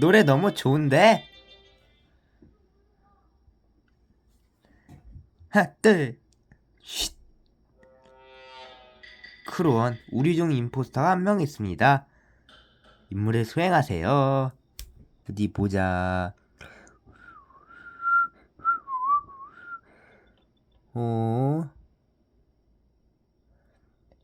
노래 너무 좋은데? 하나, 둘, 쉿. 크로원, 우리 중 임포스터가 한 명 있습니다. 임무를 수행하세요. 어디 보자. 오.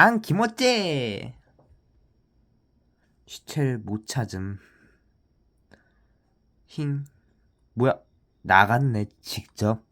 안기모찌 시체를 못 찾음. 힝. 뭐야? 나갔네 직접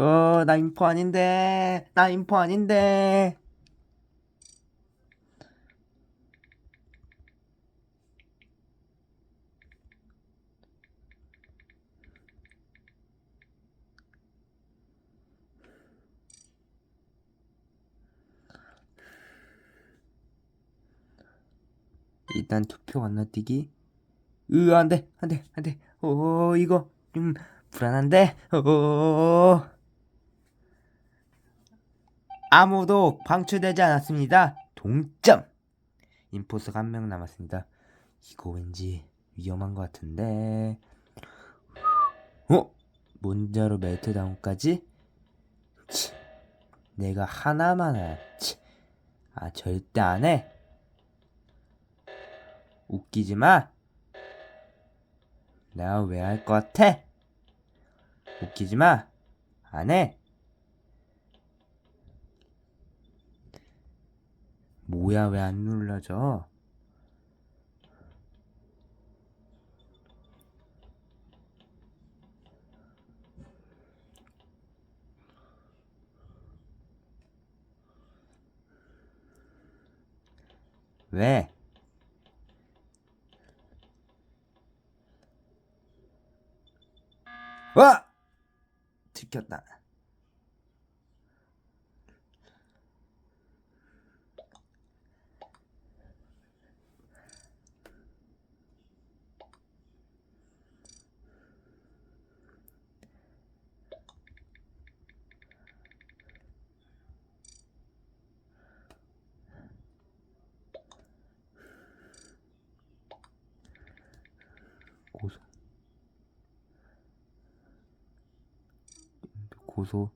어, 나 인포 아닌데. 나 인포 아닌데. 일단 투표 건너뛰기. 으, 안 돼, 안 돼, 안 돼. 오, 이거 좀 불안한데? 오. 아무도 방출되지 않았습니다. 동점! 인포스가 한 명 남았습니다. 이거 왠지 위험한 것 같은데. 어? 문자로 멜트다운까지? 치, 내가 하나만 알지. 아, 절대 안 해. 웃기지 마. 내가 왜할 것 같아? 웃기지 마. 안 해. 뭐야, 왜 안 눌러져? 왜? 와! 들켰다. 고소. 고소.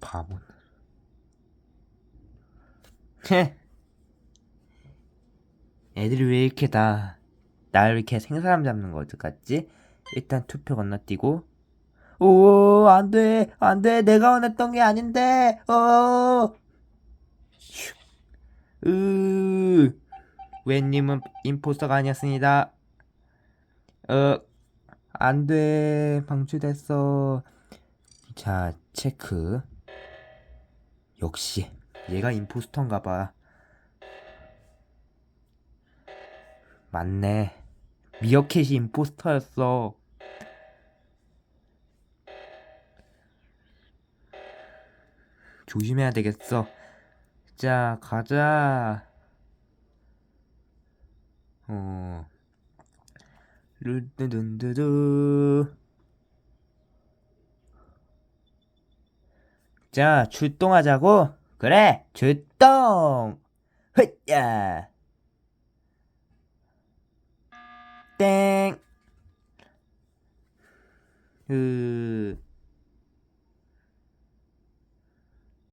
바보. 헤. 애들이 왜 이렇게 다 나를 이렇게 생사람 잡는 거 같지? 일단 투표 건너뛰고 오, 안 돼, 안 돼, 내가 원했던 게 아닌데, 어, 슉. 으, 웬님은 임포스터가 아니었습니다. 어, 안 돼, 방출됐어. 자, 체크. 역시, 얘가 임포스터인가 봐. 맞네. 미어캣이 임포스터였어. 조심해야 되겠어. 자, 가자. 어. 르드든드드. 자, 출동하자고? 그래, 출동! 헛야! 땡! 으,